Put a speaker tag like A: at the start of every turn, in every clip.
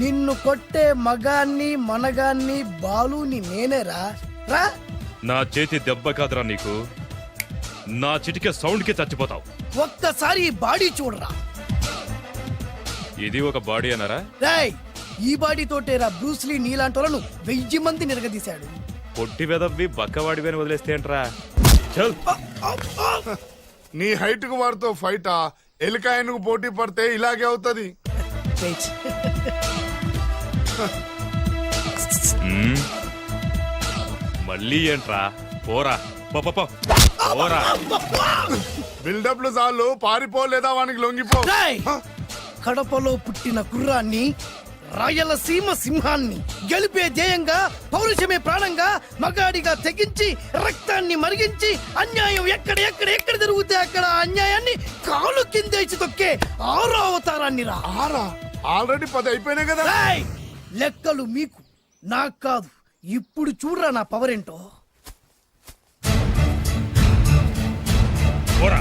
A: నిన్ను కొట్టే మగాన్ని మనగాన్ని బాలుని నేనేరా? రా.
B: నా చేతి దెబ్బ కాదురా నీకు. నా చిటికే సౌండ్కి చచ్చిపోతావు.
A: ఒక్కసారి ఈ బాడీ చూడరా.
B: ఇది ఒక బాడీ అన్నారా?
A: రేయ్ ఈ బాడీ తోటేరా బ్రూస్లీ నీలాంటోలను వెయ్యి మంది నిరగదీశాడు.
B: పొట్టి వెదవ్వి బక్కవాడివి అని వదిలేస్తే ఏంట్రా? చల్.
C: నీ హైట్కు వాడితో ఫైటా? ఎలికాయనకు పోటీ పడితే ఇలాగే అవుతది.
B: మళ్ళీ ఏంట్రా పోరా పో, పో, పో. పోరా
C: బిల్డప్లు చాలు పారిపోలేదా వానికి లొంగిపో
A: రేయ్! కడపలో పుట్టిన కుర్రాన్ని రాయలసీమ సింహాన్ని గెలిపే ధ్యేయంగా పౌరుషమే ప్రాణంగా మగాడిగా తెగించి రక్తాన్ని మరిగించి అన్యాయం ఎక్కడ ఎక్కడ ఎక్కడ జరుగుతే అక్కడ అన్యాయాన్ని కాలు కిందేసి తొక్కే ఆరో అవతారాన్ని రా.
C: ఆరా? ఆల్రెడీ పది అయిపోయినాయి కదా.
A: రేయ్! లెక్కలు మీకు నాకు కాదు. ఇప్పుడు చూడరా నా పవర్ ఏంటో.
B: పోరా.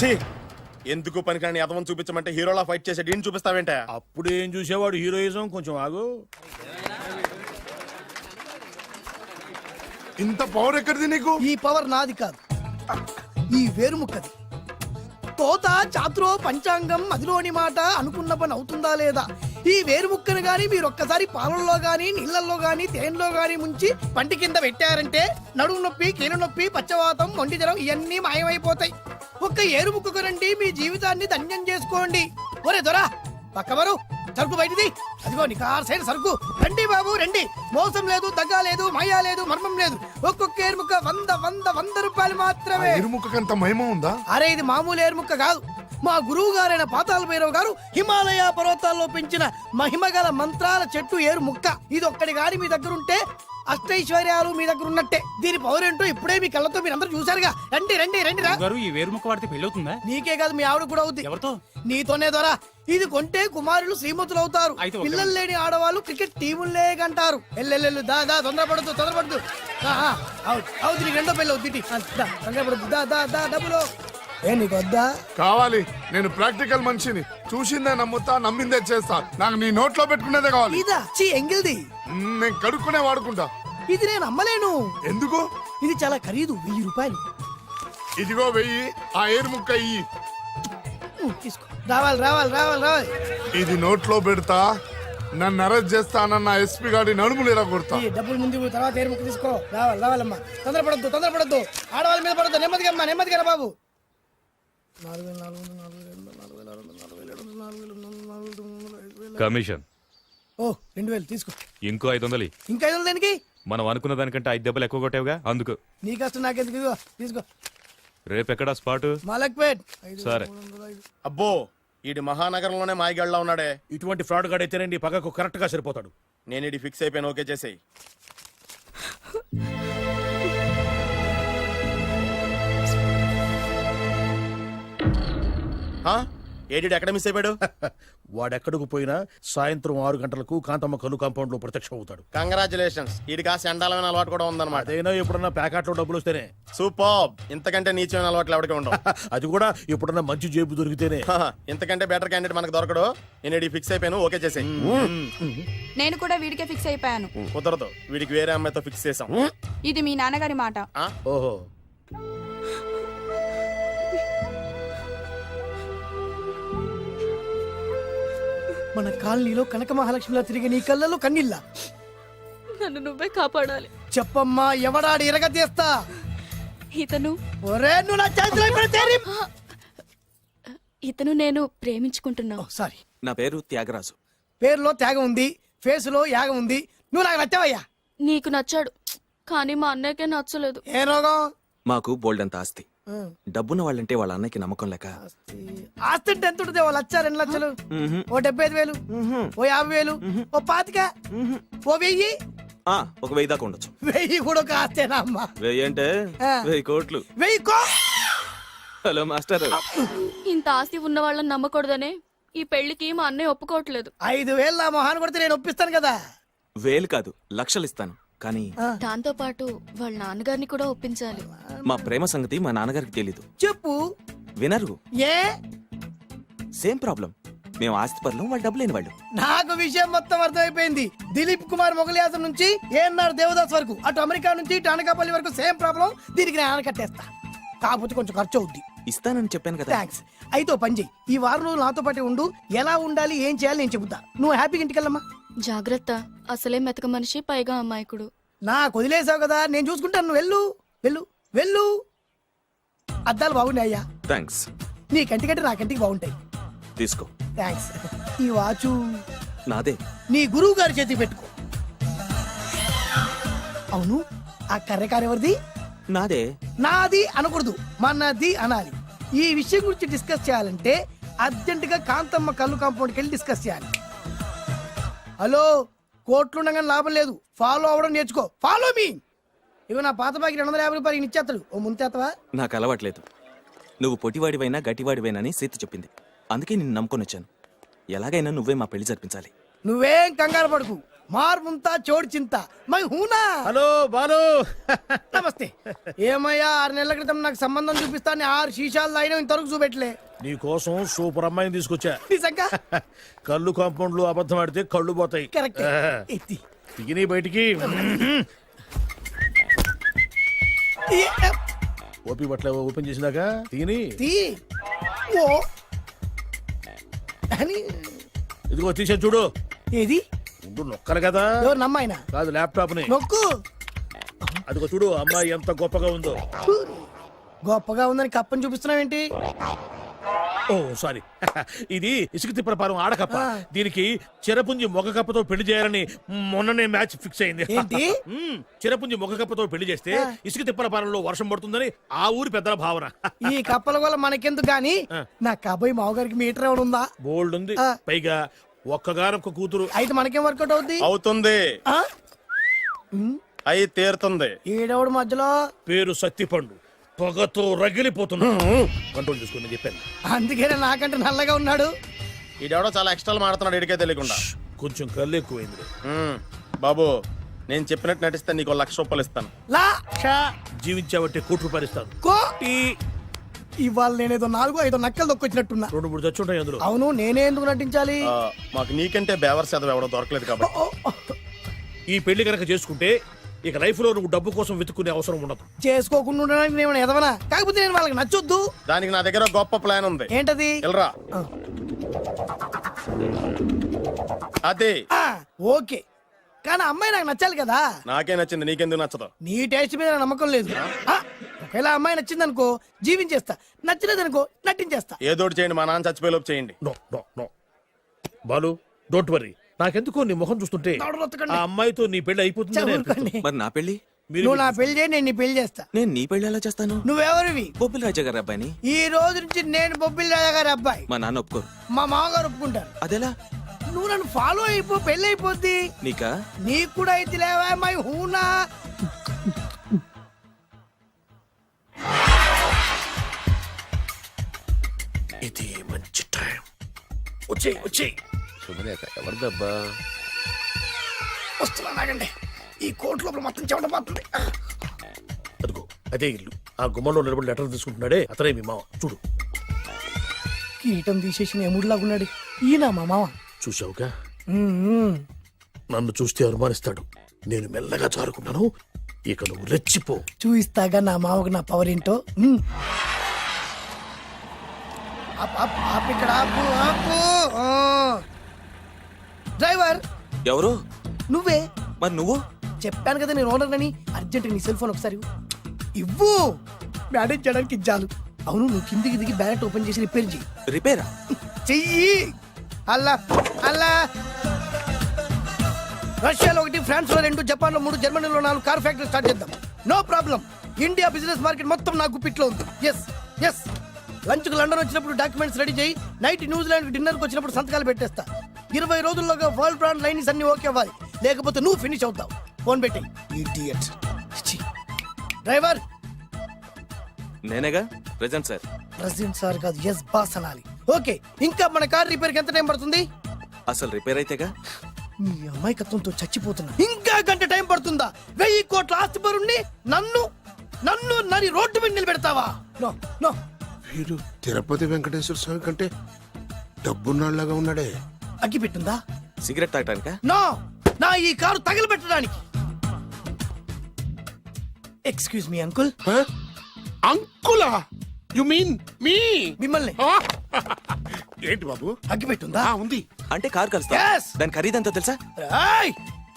D: ఛీ! ఎందుకు పనికిరాని అదవం చూపించమంటే హీరోలా ఫైట్ చేసే డీన్ చూపిస్తావేంట?
E: అప్పుడు ఏం చూసేవాడు హీరోయిజం? కొంచెం ఆగు.
C: ఇంత పవర్ ఎక్కడిది నీకు?
A: ఈ పవర్ నాది కాదు. ఈ వేరుముక్కది. తోత చాతురో పంచాంగం అదిలోని మాట అనుకున్న పని అవుతుందా లేదా? ఈ వేరుముక్కను గాని మీరు ఒక్కసారి పాలల్లో గాని నీళ్ళల్లో గాని తేనెలో గాని ముంచి పంటి కింద పెట్టారంటే నడుము నొప్పి కీలు నొప్పి పచ్చవాతం మొండి జ్వరం ఇవన్నీ మాయమైపోతాయి. ఒక్క ఏరుముక్కకు రండి మీ జీవితాన్ని ధన్యం చేసుకోండి. ఒరే దొరా పక్కవరు సరుకు బయటిది. అదిగో నికార్సైన సరుకు. రండి రండి. మోసం లేదు దగ్గ లేదు మాయా లేదు మర్మం లేదు. ఒక్కొక్క ఏరుముక్క వంద వంద వంద రూపాయలు మాత్రమే.
C: ఇరుముఖకంత మహిమ ఉందా?
A: అరే ఇది మామూలు ఏరుముక్క కాదు. మా గురువు గారైన పాతాల భైరవ్ గారు హిమాలయ పర్వతాల్లో పెంచిన మహిమగల మంత్రాల చెట్టు ఏరు ముక్క ఇది ఒక్కడి గాని మీ దగ్గర ఉంటే అష్టైశ్వర్యాలు మీ దగ్గర ఉన్నట్టే. దీని పవర్ ఏంటో ఇప్పుడే మీ కళ్ళతో మీరు అందరూ చూసారుగా రండి రండి రండి రా.
F: గారు ఈ వేరుముఖ వాడితే పెళ్ళవుతుందా?
A: నీకే కాదు మీ ఆవిడ కూడా అవుద్ది.
F: ఎవరితో?
A: నీతోనే ద్వారా ఇది కొంటే కుమారులు శ్రీమంతులు అవుతారు.
F: అయితే ఓకే.
A: పిల్లలు లేని ఆడవాళ్ళు క్రికెట్ టీములే కంటారు. ఎల్లెల్లెల్లు దా దా తొందరపడద్దు తొందరపడద్దు. అవుట్ అవుట్ నీకు రెండో పెళ్ళి అవుతుంది తొందరపడద్దు. దా దా దా డబ్బులు. ఏ నీకు వద్దా?
C: కావాలి. నేను ప్రాక్టికల్ మనిషిని. చూసిందే నమ్ముతా నమ్మిందే చేస్తా. నాకు నీ నోట్లో పెట్టుకునేదే కావాలి.
A: ఇదా చీ ఎంగిల్ది.
C: మ్, నేను కడుక్కునే వాడుకుంటా.
A: ఇది నేను అమ్మలేను.
C: ఎందుకు?
A: ఇది చాలా ఖరీదు వెయ్యి రూపాయలు.
C: ఇదిగో వెయ్యి ఆ ఏరు ముక్క ఇయ్యి.
A: ఉమ్, తీసుకో. రావాలి రావాలి రావాలి రావాలి.
C: ఇది నోట్లో పెడతా నన్ను అరెస్ట్ చేస్తానన్న ఎస్పీ గారి నడుములు ఇలా కొడతా
A: ఈ డబ్బులు ముందు ఇవ్వు, తర్వాత ఏరుముక్క తీసుకో. రావాలి రావాలమ్మా. తొందరపడద్దు తొందరపడద్దు. ఆడవాళ్ళ మీద పడద్దు. నెమ్మదిగా అమ్మా నెమ్మదిగా రా బాబు.
B: కమిషన్
A: ఓ రెండు వేలు తీసుకో
B: ఇంకో ఐదు వందలు
A: ఇంకా ఐదు వందలు దానికి
B: మనం అనుకున్న దానికంటే ఐదు దెబ్బలు ఎక్కువ కొట్టావుగా అందుకు
A: నీ కష్టం నాకెందుకు ఇదిగో తీసుకో
B: ఎక్కడ స్పాటు
A: మలక్పేట్ ఐదు
B: సరే
D: అబ్బో ఈడి మహానగరంలోనే మాయగాళ్ళ ఉన్నాడే
E: ఇటువంటి ఫ్రాడ్ గాడు అయితేనండి పగకు కరెక్ట్గా సరిపోతాడు
D: నేను ఇది ఫిక్స్ అయిపోయాను ఓకే చేసేయి ఏడి ఎక్కడ మిస్ అయిపోయాడు?
E: వాడెక్కడికి పోయినా సాయంత్రం ఆరు గంటలకు కాంతమ్మ కలు కాంపౌండ్లో ప్రత్యక్షం అవుతాడు.
D: కంగ్రాచులేషన్స్ వీడికి ఆ చండాలమైన అలవాటు కూడా ఉందన్నమాట.
E: అదైనా ఎప్పుడన్నా ప్యాకెట్లో డబ్బులు వస్తేనే.
D: సూపర్. ఇంతకంటే నీచమైన అలవాట్లు ఎవరికి ఉండవు.
E: అది కూడా ఎప్పుడన్నా మంచి జేబు దొరికితేనే.
D: ఇంతకంటే బెటర్ క్యాండిడేట్ మనకు దొరకడు. నేను ఫిక్స్ అయిపోయాను ఓకే చేసేయి.
F: నేను కూడా వీడికే ఫిక్స్ అయిపోయాను.
D: కుదరదు. వీడికి వేరే అమ్మాయితో ఫిక్స్ చేసాం.
F: ఇది మీ నాన్నగారి మాట.
D: ఆ?
E: ఓహో.
A: మన కాలనీలో కనక మహాలక్ష్మిలా తిరిగి నీ కళ్ళలో కన్నీళ్ళ.
G: నన్ను నువ్వే కాపాడాలి.
A: చెప్పమ్మా ఎవడాడి ఎరగ తీస్తా
G: ఇతను
A: ఒరే నువ్వు నా చేతిలో
G: ఇతను నేను ప్రేమించుకుంటున్నా.
A: ఓ, సారీ.
H: నా పేరు త్యాగరాజు.
A: పేరులో త్యాగం ఉంది ఫేసులో యాగం ఉంది. నువ్వు నాకు నచ్చావయ్యా?
G: నీకు నచ్చాడు కానీ మా అన్నయ్యకే నచ్చలేదు.
A: ఏ రోగం?
H: మాకు బోల్డంత ఆస్తి. డబ్బున్న వాళ్ళంటే వాళ్ళ అన్నకి నమ్మకం లేక.
A: ఆస్తి. అంటే ఎంత ఉంటుంది? ఓ లచ్చ రెండు లక్షలు ఓ డెబ్బై ఐదు వేలు. ఓ యాభై వేలు. ఓ పాతిక. ఓ వెయ్యి.
H: ఆ, ఒక వెయ్యి దాకా ఉండొచ్చు.
A: వెయ్యి కూడా ఒక ఆస్తేనా అమ్మా?
H: వెయ్యి అంటే
A: ఆ.
H: వెయ్యి కోట్లు.
A: వెయ్యి కో
H: హలో మాస్టర్.
G: ఇంత ఆస్తి ఉన్న వాళ్ళని నమ్మకూడదనే ఈ పెళ్ళికి మా అన్నయ్య ఒప్పుకోవట్లేదు.
A: ఐదు వేలు నా మొహాన్ని కొడితే నేను ఒప్పిస్తాను కదా.
H: వేలు కాదు లక్షలు ఇస్తాను. కానీ
G: దాంతో పాటు వాళ్ళ నాన్నగారిని కూడా ఒప్పించాలి.
H: మా ప్రేమ సంగతి మా నాన్నగారికి తెలీదు.
A: చెప్పు.
H: వినరు.
A: ఏ?
H: Same problem. మేము ఆస్తి పనులు వాళ్ళు డబ్బు లేని వాళ్ళు.
A: నాకు విషయం మొత్తం అర్థమైపోయింది. దిలీప్ కుమార్ మొగలియాసం నుంచి ఏఎన్ఆర్ దేవదాస్ వరకు అటు అమెరికా నుంచి ఇటు అనకాపల్లి వరకు సేమ్ ప్రాబ్లం దీనికి నేను ఆనకట్టేస్తా. కాకపోతే కొంచెం ఖర్చు అవుద్ది.
H: ఇస్తానని చెప్పాను కదా.
A: థ్యాంక్స్ అయితే ఓ పని చెయ్యి. ఈ వారం రోజులు నాతో పాటే ఉండు. ఎలా ఉండాలి ఏం చేయాలి నేను చెబుతా. నువ్వు హ్యాపీగా ఇంటికెళ్ళమ్మా.
G: జాగ్రత్త అసలే మెతక మనిషి పైగా అమాయకుడు.
A: నాకు వదిలేసావు కదా నేను చూసుకుంటాను నువ్వు వెళ్ళు వెళ్ళు వెళ్ళు. అద్దాలు బాగున్నాయ్యా
H: థ్యాంక్స్
A: నీ కంటికంటే నా కంటికి బాగుంటాయి.
H: తీసుకో.
A: థ్యాంక్స్ ఈ వాచు.
H: నాదే.
A: నీ గురువు గారి చేతికి పెట్టుకో. అవును ఆ కర్రెకారు ఎవరిది?
H: నాదే.
A: నాది అనకూడదు మనది అనాలి. ఈ విషయం గురించి డిస్కస్ చేయాలంటే అర్జెంట్గా కాంతమ్మ కళ్ళు కాంపౌండ్కి వెళ్ళి డిస్కస్ చేయాలి. హలో కోట్లు ఉండగానే లాభం లేదు. ఫాలో అవ్వడం నేర్చుకో. ఫాలో మీ ఇవి నా పాత బాకి రెండు వందల యాభై రూపాయలు ఇచ్చేస్తాడు ఓ ముంతేత్తవా
H: నాకు అలవాట్లేదు. నువ్వు పొటివాడివైనా గట్టివాడివైనా సీత చెప్పింది. అందుకే నిన్ను నమ్ముకొని వచ్చాను. ఎలాగైనా నువ్వే మా పెళ్ళి జరిపించాలి.
A: నువ్వేం కంగారు పడుకు. మార్ ముంతా చోడు చింత. మై హూనా?
E: హలో బాలు.
A: నమస్తే. ఏమయ్యా ఆరు నెలల క్రితం నాకు సంబంధం చూపిస్తాను ఆరు శీషాలు అయినా ఇంతవరకు చూపెట్టలే.
E: నీ కోసం సూపర్ అమ్మాయిని తీసుకొచ్చా.
A: నిజంగా?
E: కళ్ళు కాంపౌండ్లో అబద్ధం ఆడితే కళ్ళు పోతాయి.
A: కరెక్ట్.
E: దిగిని బయటికి. ఓపి బట్ల ఓపెన్ చేసినాక తిని
A: తీ. ఓ. అని
E: ఇదిగో తీసే చూడు.
A: ఏది?
E: ఉండు నొక్కరు కదా.
A: ఎవరు నమ్మాయినా
E: కాదు ల్యాప్టాప్ని
A: నొక్కు.
E: అదిగో చూడు అమ్మాయి ఎంత గొప్పగా ఉందో.
A: గొప్పగా ఉందని కప్పని చూపిస్తున్నావేంటి
E: ఓ సారీ. ఇది ఇసుక తిప్పల పారం ఆడకప్ప. దీనికి చిరపుంజి మొగ కప్పతో పెళ్ళి చేయాలని మొన్ననే మ్యాచ్ ఫిక్స్ అయింది? మ్మ్, చిరపుంజి మొగ కప్పతో పెళ్ళి చేస్తే ఇసుక తిప్పల పారంలో వర్షం పడుతుందని ఆ ఊరి పెద్దల భావన.
A: ఈ కప్పల వల్ల మనకెందుకు గాని? నా కబాయి మావగారికి మీటర్ ఏమైనా ఉందా?
E: బోల్డ్ ఉంది.
A: ఆ.
E: పైగా ఒక్కగానొక్క కూతురు
A: అయితే మనకేం వర్కౌట్ అవుద్ది?
D: అవుతుంది.
A: ఆ?
D: అయి తీరుతుంది.
A: ఈడెవడు మధ్యలో?
E: పేరు సత్తిపండు. పొగతో రగిలిపోతున్నా కంట్రోల్ చూసుకుని చెప్పాను.
A: అందుకేనే నాకంటే నల్లగా ఉన్నాడు.
D: ఈడెవడో చాలా ఎక్స్ట్రా మాడుతున్నాడు ఇడికే తెలియకుండా.
E: కొంచెం కళ్ళు ఎక్కువైంది.
D: బాబు నేను చెప్పినట్టు నటిస్తే నీకు లక్ష రూపాయలు ఇస్తాను.
E: జీవించాబట్టే కోటి రూపాయలు ఇస్తాను.
A: కో!
E: ఈ
A: ఇవాళ నేనేదో నాలుగు ఐదో నక్కలు దొక్కొచ్చినట్టున్నా
E: రెండు మూడు చచ్చుంటాయి అందులో.
A: అవును నేనే ఎందుకు నటించాలి?
D: ఆ, మాకు నీకంటే బేవర్ చదువు ఎవడో దొరకలేదు కాబట్టి.
A: ఓ, ఓ,
E: ఈ పెళ్ళి కనుక చేసుకుంటే ఇక లైఫ్లో నువ్వు డబ్బు కోసం వెతుక్కునే అవసరం ఉండదు.
A: చేసుకోకుండా ఉండడానికి నేను ఎదవనా? కాకపోతే నేను వాళ్ళకి నచ్చొద్దు.
D: దానికి నా దగ్గర గొప్ప ప్లాన్ ఉంది.
A: ఏంటది?
D: వెళ్ళరా.
A: ఆ.
D: అదే.
A: ఆ, ఓకే. కానీ అమ్మాయి నాకు నచ్చాలి కదా?
D: నాకే నచ్చింది నీకెందుకు నచ్చదు?
A: నీ టేస్ట్ మీద నాకు నమ్మకం లేదు. ఆ, ఒకవేళ అమ్మాయి నచ్చింది అనుకో జీవించేస్తా. నచ్చలేదు అనుకో నటించేస్తా.
D: ఏదోటి చేయండి మా నాన్న చచ్చిపోయేలోపు చేయండి.
E: No no no. Balu don't worry. నాకెందుకో నీ ముఖం చూస్తుంటే. ఆ అమ్మాయితో నీ పెళ్ళి
A: చదువుకోండి.
H: మరి నా పెళ్ళి
E: మీరు
A: నువ్వు నా పెళ్ళి చేయి నేను నీ పెళ్ళి చేస్తా.
H: నేను నీ పెళ్ళి ఎలా చేస్తాను?
A: నువ్వెవరివి?
H: బొబ్బిలి రాజా గారి అబ్బాయిని.
A: ఈ రోజు నుంచి నేను బొబ్బిల్ రాజా గారి అబ్బాయి.
H: మా నాన్న ఒప్పుకోరు.
A: మా మామగారు ఒప్పుకుంటారు.
H: అదెలా?
A: నువ్వు నన్ను ఫాలో అయిపో పెళ్ళి అయిపోద్ది.
H: నీకా?
A: నీకు కూడా అయితే లేవా మై హూనా?
E: వచ్చేయ్ వచ్చేయ్.
I: శుభలేఖ ఎవరిదబ్బా?
A: వస్తున్నా నాగండి ఈ కోట్ లోపల మొత్తం చెమట పోతుంది.
E: అదిగో అదే ఇల్లు. ఆ గుమ్మంలో నిలబడి లెటర్ తీసుకుంటున్నాడే అతనే మీ మామ. చూడు.
A: కీటం తీసేసిన ఎముడిలాగున్నాడు ఈయన మా మామ.
E: చూసావుగా. నన్ను చూస్తే అనుమానిస్తాడు. నేను మెల్లగా జారుకున్నాను. ఇక నువ్వు రెచ్చిపో.
A: చూయిస్తాగా నా మామకు నా పవర్ ఏంటో. ఇక్కడ ఆపు, ఆపు. ఆ. డ్రైవర్
H: ఎవరు?
A: నువ్వే?
H: మరి నువ్వు?
A: చెప్పాను కదా నేను ఓనర్ అని అర్జెంట్ నీ సెల్ ఫోన్ ఒకసారి ఇవ్వు. మేనేజ్ చేయడానికి ఇచ్చాను అవును నువ్వు కిందికి దిగి బ్యాలెట్ ఓపెన్ చేసి రిపేర్ చెయ్యి.
H: రిపేరా?
A: చెయ్యి. అల్లా అల్లా. రష్యాలో ఒకటి ఫ్రాన్స్లో రెండు జపాన్లో మూడు జర్మనీలో నాలుగు కార్ ఫ్యాక్టరీ స్టార్ట్ చేద్దాం. No problem. India business market మొత్తం నా గుప్పిట్లో ఉంది. ఎస్ ఎస్ లంచ్కు లండన్ వచ్చినప్పుడు డాక్యుమెంట్స్ రెడీ చేయి. నైట్ న్యూజిలాండ్ డిన్నర్కి వచ్చినప్పుడు సంతకాలు పెట్టేస్తా. ఇరవై రోజుల్లోగా వరల్డ్ బ్రాండ్ లైన్స్ అన్ని ఓకే అవ్వాలి. లేకపోతే నువ్వు ఫినిష్ అవుతావు. ఫోన్ పెట్టి ఇడియట్ డ్రైవర్.
H: నేనేగా? Present sir.
A: ప్రెసిడెంట్ సార్ కాదు ఎస్ బాస్ అనాలి. ఓకే ఇంకా మన కార్ రిపేర్కి ఎంత టైం పడుతుంది?
H: అసలు రిపేర్ అయితేగా?
A: మీ అమాయకత్వంతో చచ్చిపోతున్నా. ఇంకా గంట టైం పడుతుందా? వెయ్యి కోట్ల ఆస్తి పరుణ్ణి నన్ను నన్ను నరి రోడ్డు మీద నిలబెడతావా? No no.
I: వీడు తిరుపతి వెంకటేశ్వర స్వామి కంటే డబ్బున్నాళ్ళగా ఉన్నాడే.
A: అగ్గి పెట్టుందా?
H: సిగరెట్ తాగటానికా?
A: నో! నా ఈ car తగలబెట్టడానికి. Excuse me uncle?
I: అంకులా? You mean me
A: మిమ్మల్ని.
I: ఏంటి బాబు?
A: అగ్గి పెట్టుందా?
I: ఆ ఉంది.
H: అంటే కార్ కలుస్తా.
A: Yes!
H: దాని ఖరీదంతా తెలుసా?
A: ఏయ్!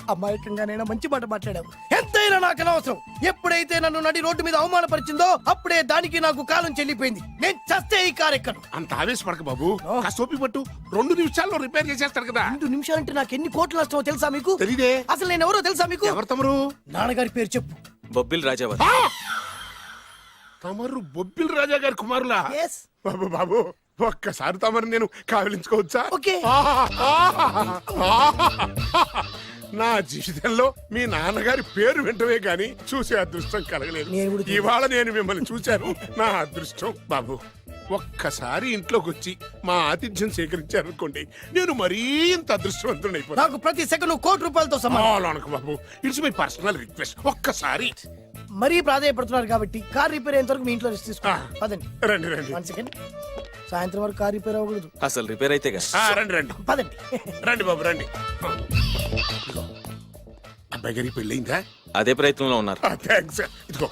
A: అమాయకంగానైనా మంచి మాట మాట్లాడావు. ఎంతైనా నాకు అనవసరం. ఎప్పుడైతే నన్ను నడి రోడ్డు మీద అవమానపరిచిందో అప్పుడే దానికి నాకు కాలం చెల్లిపోయింది. నేను చస్తే ఈ కారు ఎక్కను
I: అంత ఆవేశపడక బాబు. కాస్త ఓపిక పట్టు. రెండు నిమిషాల్లో రిపేర్ చేసేస్తాడు కదా.
A: రెండు నిమిషాలంటే నాకు ఎన్ని కోట్లు నష్టమో తెలుసా మీకు?
I: తెలీదే.
A: అసలు నేను ఎవరో తెలుసా మీకు?
I: ఎవరు తమరు?
A: నాన్నగారి పేరు చెప్పు.
H: బొబ్బిల్ రాజావారు.
I: ఆ! తమరు బొబ్బిల్ రాజా గారి కుమారులా బాబు బాబు ఒక్కసారి తమరు నేను కావలించుకోవచ్చా?
A: ఓకే.
I: నా జీవితంలో మీ నాన్నగారి పేరు వింటమే గాని చూసే అదృష్టం కలగలేదు. ఇవాళ నేను మిమ్మల్ని చూశాను. నా అదృష్టం బాబు. ఒక్కసారి ఇంట్లోకి వచ్చి మా ఆతిథ్యం సేకరించారనుకోండి నేను మరీ ఇంత అదృష్టవంతుడైపోతాను
A: నాకు ప్రతి సెకండ్ కోటి రూపాయలతో సమానం.
I: అనకు బాబు. It's my personal request. ఒక్కసారి.
A: మరీ ప్రాధాయపడుతున్నారు కాబట్టి కార్ రిపేర్ అయ్యేంత వరకు మీ ఇంట్లో రెస్ట్ తీసుకో
I: ఆ.
A: పదండి.
I: రండి రండి.
A: One second. సాయంత్రం వరకు కార్ రిపేర్ అవ్వకూడదు.
H: అసలు రిపేర్ అయితేగా
I: ఆ, రండి రండి.
A: పదండి.
I: రండి బాబు రండి. అబ్బాయి గారికి పెళ్ళయిందా
H: అదే ప్రయత్నంలో ఉన్నారు.
I: థ్యాంక్స్ ఇదిగో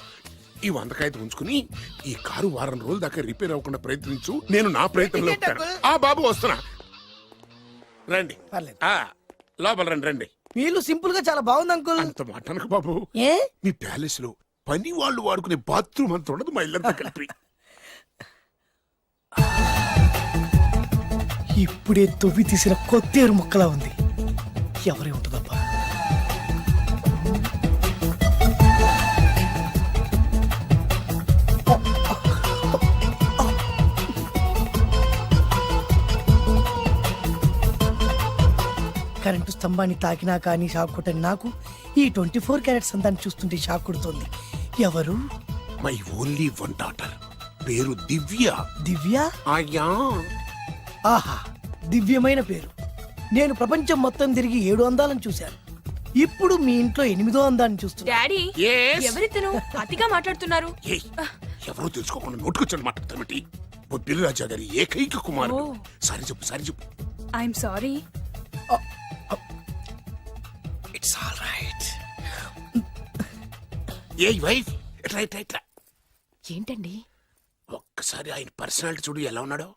I: ఈ వంద కాగితం ఉంచుకుని ఈ కారు వారం రోజుల దాకా రిపేర్ అవ్వకుండా ప్రయత్నించు. నేను నా ప్రయత్నంలో ఉంటాను? ఆ బాబు వస్తున్నా. రండి.
A: పర్లేదు.
I: ఆ లోపల రండి రండి.
A: వీళ్ళు సింపుల్గా చాలా బాగుంది అంకుల్.
I: అంత మాట అనకు బాబు.
A: ఏ?
I: మీ ప్యాలెస్లో పని వాళ్ళు వాడుకునే బాత్రూమ్ అంత ఉండదు మా ఇల్లంతా కలిపి.
A: ఇప్పుడే తొవ్వి తీసిన కొత్తేరు ముక్కలా ఉంది. ఎవరే ఉంటుందబ్బా స్తంభాన్ని తాకినా కానీ షాక్ కొట్టని నాకు ఈ ట్వంటీ ఫోర్ క్యారెట్స్ అందాన్ని చూస్తుంటే షాక్ కొడుతోంది ఎవరు?
I: మై ఓన్లీ వన్ డాటర్ పేరు దివ్య.
A: దివ్య?
I: అయ్యా.
A: ఆహా దివ్యమైన పేరు. నేను ప్రపంచం మొత్తం తిరిగి ఏడు అందాలను చూశాను. ఇప్పుడు మీ ఇంట్లో ఎనిమిదో అందాన్ని చూస్తున్నా.
G: Daddy
I: Yes?
G: ఎవరితను అతిగా మాట్లాడుతున్నారు?
I: ఏయ్, ఎవరో తెలుసుకోకుండా నోటుకొచ్చాడు మాట్లాడతామటి బొబ్బిలి రాజా గారి ఏకైక కుమారుడు.
G: ఓ.
I: సారీ చెప్పు సారీ చెప్పు.
G: ఐఎమ్ సారీ
I: ఏ వైఫ్ ఎట్లా ఎట్లా ఎట్లా?
G: ఏంటండి?
I: ఒక్కసారి ఆయన పర్సనాలిటీ చూడు ఎలా ఉన్నాడో.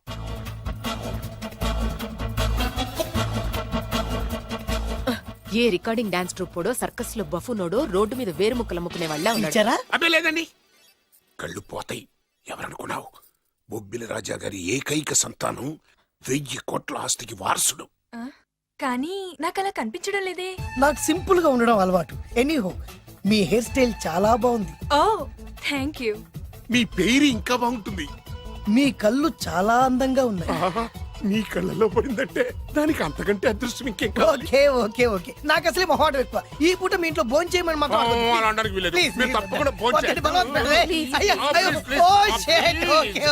J: ఏ రికార్డింగ్ డాన్స్ ట్రూపోడో సర్కస్లో బఫునోడో రోడ్డు మీద వేరు ముక్కలు అమ్ముకునే వాళ్ళ ఉన్నాడు.
I: అబ్బే లేదండి. కళ్ళు పోతాయి ఎవరనుకున్నావు? బొబ్బిలి రాజా గారి ఏకైక సంతానం వెయ్యి కోట్ల ఆస్తికి వారసుడు.
G: కానీ నాకు అలా కనిపించడం లేదే.
A: నాకు సింపుల్గా ఉండడం అలవాటు. ఎనీహో మీ హెయిర్ స్టైల్ చాలా బాగుంది.
G: ఓ థ్యాంక్ యూ
I: మీ పేరు ఇంకా బాగుంటుంది.
A: మీ కళ్ళు చాలా అందంగా ఉన్నాయి.
I: ఆహా, నీ కళ్ళలో పడిందంటే దానికి అంతకంటే అదృష్టం ఇంకేం కావాలి?
A: Okay okay okay. నాకు అసలే మొహాటం ఎక్కువ. ఈ పూట మీ ఇంట్లో భోజనం చేయమని మాకు
I: ఆ, అలా అనడానికి వీల్లేదు. మీరు తప్పకుండా భోంచేయాలి.
A: అయ్యో అయ్యో.
I: Please, please.
A: ఓ షేట్ ఓకే